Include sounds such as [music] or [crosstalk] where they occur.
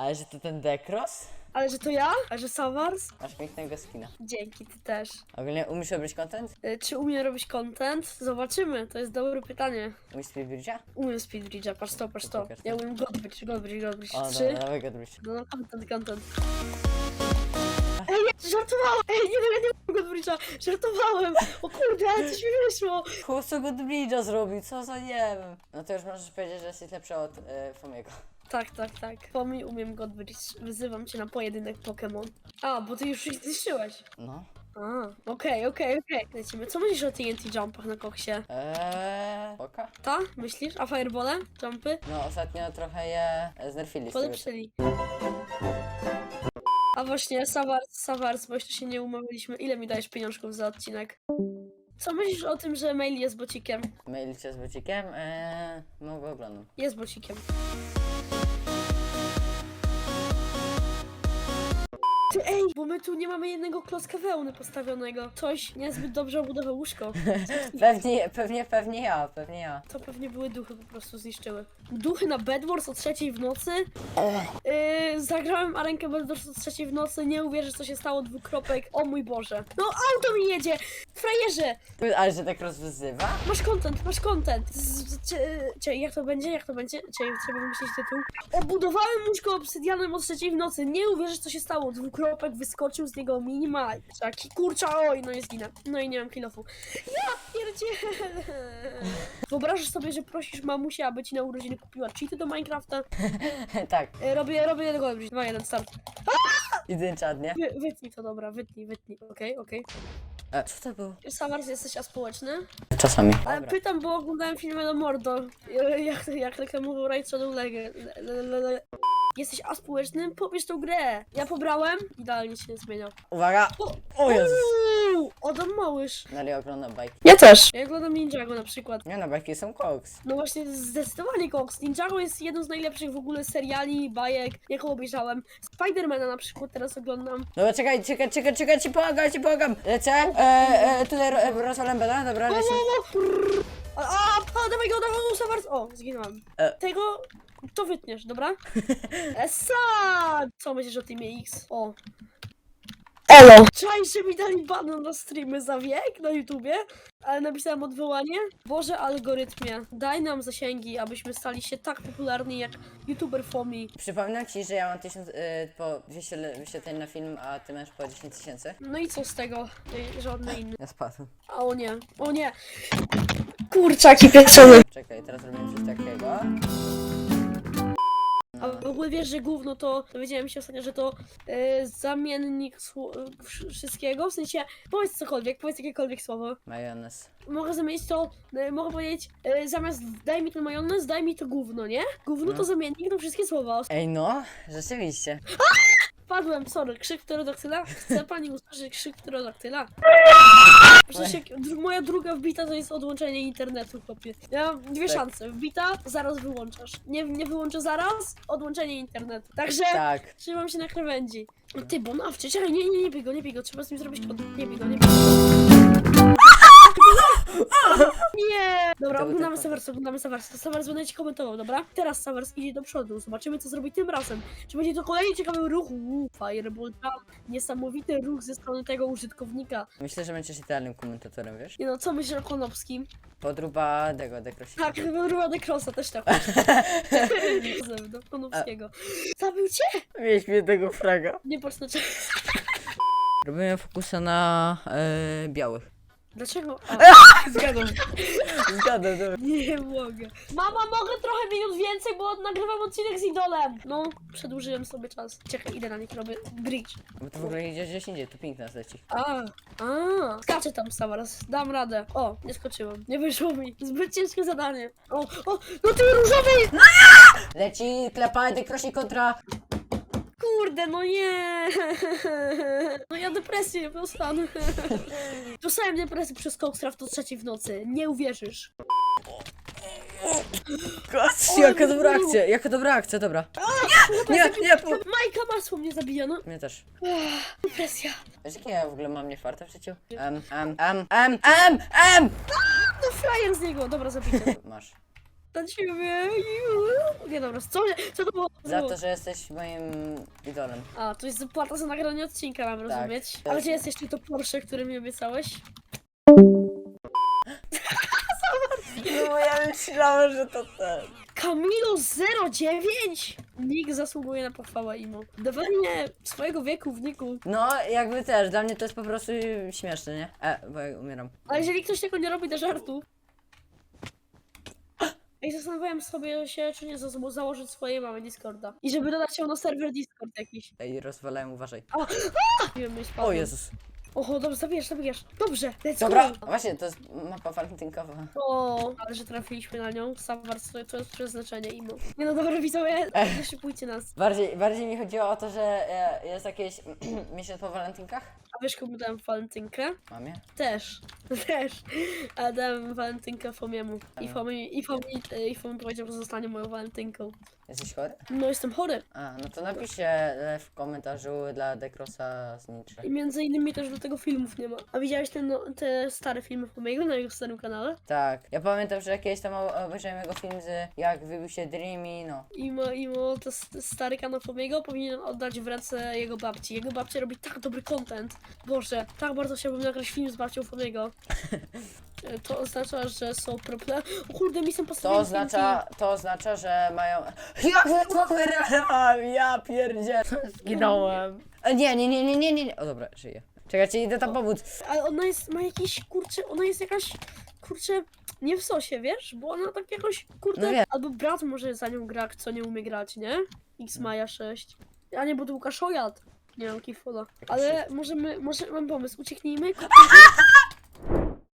Ale że to ten Dekros? Ale że to ja? A że Savars? Masz pięknego skina. Dzięki, ty też. Ogólnie umiesz robić content? Y, Czy umiem robić content? Zobaczymy, to jest dobre pytanie. Umiesz speedbridge'a? Umiem speedbridge'a, patrz to, patrz to. Ja umiem godbridge, godbridge, godbridge. O, Trzy. dobra, dawaj go. No, no, content, content. Ej, nie, żartowałem! Ej, nie, nie, nie mogę godbridge'a, żartowałem! O kurde, ale coś mi wyszło! Chłopcu go bridge'a zrobił, co za nie wiem. No to już możesz powiedzieć, że jesteś lepszy od e, Fomiego. Tak, tak, tak. Pomi umiem godbridge. Wyzywam cię na pojedynek Pokémon. A, bo ty już ich zniszczyłeś. No. A, okej, okej, okej. Lecimy. Co myślisz o TNT jumpach na koksie? Eee, oka? Ta? Myślisz? A firebole? Jumpy? No ostatnio trochę je e, znerfili z tego. Polepszyli. A właśnie, Savars, Savars, bo jeszcze się nie umawialiśmy. Ile mi dajesz pieniążków za odcinek? Co myślisz o tym, że mail jest bocikiem? Mail cię z bucikiem? Eee, no go oglądam. Jest bocikiem. Ty, ej, bo my tu nie mamy jednego klocka wełny postawionego. Coś niezbyt dobrze obudował łóżko. [laughs] Pewnie, pewnie, pewnie ja, pewnie ja. To pewnie były duchy, po prostu zniszczyły. Duchy na Bedwars o trzeciej w nocy? Yy, zagrałem arenkę Bedwars o trzeciej w nocy, nie uwierzysz co się stało, dwukropek. O mój Boże. No auto mi jedzie! Frajerze! Ale że tak rozwyzywa? Masz content, masz content. Cie- jak to będzie? Jak to będzie? Cie, trzeba wymyślić tytuł. Obudowałem łóżko obsydianem o trzeciej w nocy. Nie uwierzysz co się stało. Dwukropek wyskoczył z niego minima. Taki kurcza, oj, no i zginę. No i nie mam kilofu. Ja pierdzielę. Wyobrażasz sobie, że prosisz mamusię, aby ci na urodziny kupiła cheaty do Minecrafta? [laughs] tak, E, robię, robię tego. 2, 1, start. jeden czad, nie? Wy, wytnij to, dobra, wytnij, wytnij. Okej, okej. E, co to było? Samars, jesteś aspołeczny? Czasami. Ale Dobra. pytam, bo oglądałem filmy na Mordo. Jak, jak reklamował Raid Shadow Legend. Jesteś aspołecznym? Pobierz tą grę. Ja pobrałem. Idealnie się nie zmienia. Uwaga! O, O Jezus! Uuu, Adam Małysz. Nali oglądam bajki. Ja też. Ja oglądam Ninjago na przykład. Nie no, bajki są koks. No właśnie, zdecydowanie Cox. Ninjago jest jedną z najlepszych w ogóle seriali, bajek, jaką obejrzałem. Spidermana na przykład teraz oglądam. Dobra, czekaj, czekaj, czekaj, czekaj, ci pomagam, ci pomagam. Lecę, e, e, tutaj ro- e, rozwalam beda, dobra, O, lecimy. o, o, prrr. A, a, a, dawaj go, dawaj go, Savars. O, zginąłem. E. Tego to wytniesz, dobra? [laughs] Esa! Co myślisz o teamie X? O. Elo! Czaj, że mi dali banan na streamy za wiek na YouTubie, ale napisałem odwołanie. Boże algorytmie, daj nam zasięgi, abyśmy stali się tak popularni jak YouTuber Fomi. Przypominam ci, że ja mam 1000, e, po 200 le- wyświetleń na film, a ty masz po 10 tysięcy. No i co z tego? Ej, Żadne inne. Ja spadł. A o nie, o nie. Kurczaki pieczone. Czekaj, teraz robimy coś takiego. A w ogóle wiesz, że gówno to, dowiedziałem się ostatnio, że to e, zamiennik sło- wsz- wszystkiego, w sensie powiedz cokolwiek, powiedz jakiekolwiek słowo. Majonez. Mogę zamienić to, e, mogę powiedzieć, e, zamiast daj mi ten majonez, daj mi to gówno, nie? Gówno to No. zamiennik na wszystkie słowa. Ej no, rzeczywiście. Padłem, sorry, krzyk pterodaktyla. Chce pani usłyszeć krzyk pterodaktyla? Przecież jak dru- moja druga wbita to jest odłączenie internetu, chłopie. Ja mam dwie Tak. szanse. Wbita, zaraz wyłączasz. Nie, nie wyłączę zaraz, odłączenie internetu. Także Tak. trzymam się na krawędzi. Ty, bo nawcie, czekaj, nie, nie, nie bij go, nie bij go, trzeba z nim zrobić kod. Nie bij go, nie bij go. Nie! Dobra, oglądamy ten Savers, oglądamy Savers. Savers będę ci komentował, dobra? Teraz Savers idzie do przodu, zobaczymy co zrobi tym razem. Czy będzie to kolejny ciekawy ruch? Uuu, Fireball. Niesamowity ruch ze strony tego użytkownika. Myślę, że będziesz idealnym komentatorem, wiesz? Nie no, co myślisz o Konopskim? Podruba tego, dekrosika. Tak, [laughs] wyruła Dekrosa też tak. [laughs] [laughs] do Konopskiego. Zabił cię? Mnie tego fraga. Nie patrz na. Robimy fokusa na e, białych. Dlaczego? A, [laughs] Zgadzam. Zgadzam, dobra. [laughs] nie mogę. Mama, mogę trochę minut więcej, bo nagrywam odcinek z idolem. No, przedłużyłem sobie czas. Czekaj, idę na nich, robię bridge. Bo to w ogóle idzie gdzieś indziej, tu piękna leci. A, a, skaczę tam sama raz, dam radę. O, nie skoczyłem, nie wyszło mi. Zbyt ciężkie zadanie. O, o, no ty różowy! Leci, klepa, dekrosik kontra... Kurde, no nie! [laughs] No ja depresję dostanę. [laughs] Dostałem depresję przez Coxcraft o trzeciej w nocy. Nie uwierzysz. O, jaka no, dobra no. akcja, jaka dobra akcja, dobra. Nie, nie, nie, po... Majka masło mnie zabija, no. Mnie też. Depresja. Wiesz, jakie ja w ogóle mam niefarta w życiu? Em, em, em, em, em, em! No frajer z niego, dobra, zabijcie. Masz. Na ciebie. Nie dobra, co, co to było? Za to, że jesteś moim idolem. A, to jest zapłata za nagranie odcinka, mam rozumieć. Ale gdzie jest jeszcze to Porsche, który mi obiecałeś? No ja myślałem, że to ten. Kamilo 09! Nick zasługuje na pochwałę imo. Dawanie swojego wieku w niku. No, jakby też, dla mnie to jest po prostu śmieszne, nie? E, bo ja umieram. A jeżeli ktoś tego nie robi do żartu. Ej, zastanawiałem sobie się, czy nie za- założyć swojej mamy Discorda. I żeby dodać ją na serwer Discord jakiś. Ej, rozwalałem, uważaj. Myśl O Jezus. Oho, dobrze, zabierz, zabierz. Dobrze, let's Dobra, go. właśnie, to jest mapa walentynkowa. O, ale że trafiliśmy na nią. Sawar, to, to jest przeznaczenie imo. Nie no, dobra, widzowie, [laughs] nie szybujcie nas. Bardziej, bardziej mi chodziło o to, że e, jest jakieś [clears throat] miesiąc po walentynkach. A wiesz, komu dałem walentynkę? Mamie? Też, [laughs] też. A dałem walentynkę Fomiemu. I Fomi, i Fomi, i Fomi powiedział, że zostanie moją walentynką. Jesteś chory? No, jestem chory. A, no to napiszcie e, w komentarzu dla Dekrosa z Nietzsche. I między innymi też do tego filmów nie ma. A widziałeś ten, no, te stare filmy Fomiego na jego starym kanale? Tak, ja pamiętam, że jakieś tam obejrzałem jego film z jak wybił się Dreamy, no. Imo, imo, to s- stary kanał Fomiego powinien oddać w ręce jego babci. Jego babcia robi tak dobry content. Boże, tak bardzo chciałbym nagrać film z babcią Fomiego. [laughs] To oznacza, że są problemy. O kurde, mi są To oznacza, to oznacza, że mają... Jak [laughs] to wyrwałem? Ja pierdzielę. Zginąłem. E, Nie, nie, nie, nie, nie, nie, nie. O dobra, żyję. Czekajcie, idę tam pomóc. Ale ona jest, ma jakiś, kurczę, ona jest jakaś, kurczę, nie w sosie, wiesz? Bo ona tak jakoś, kurde, No wiem. albo brat może za nią gra, co nie umie grać, nie? X Maja 6. A nie, bo to Łukasz Ojad. Nie mam kifola. Ale możemy, może mam pomysł, ucieknijmy, [laughs] kopnijmy,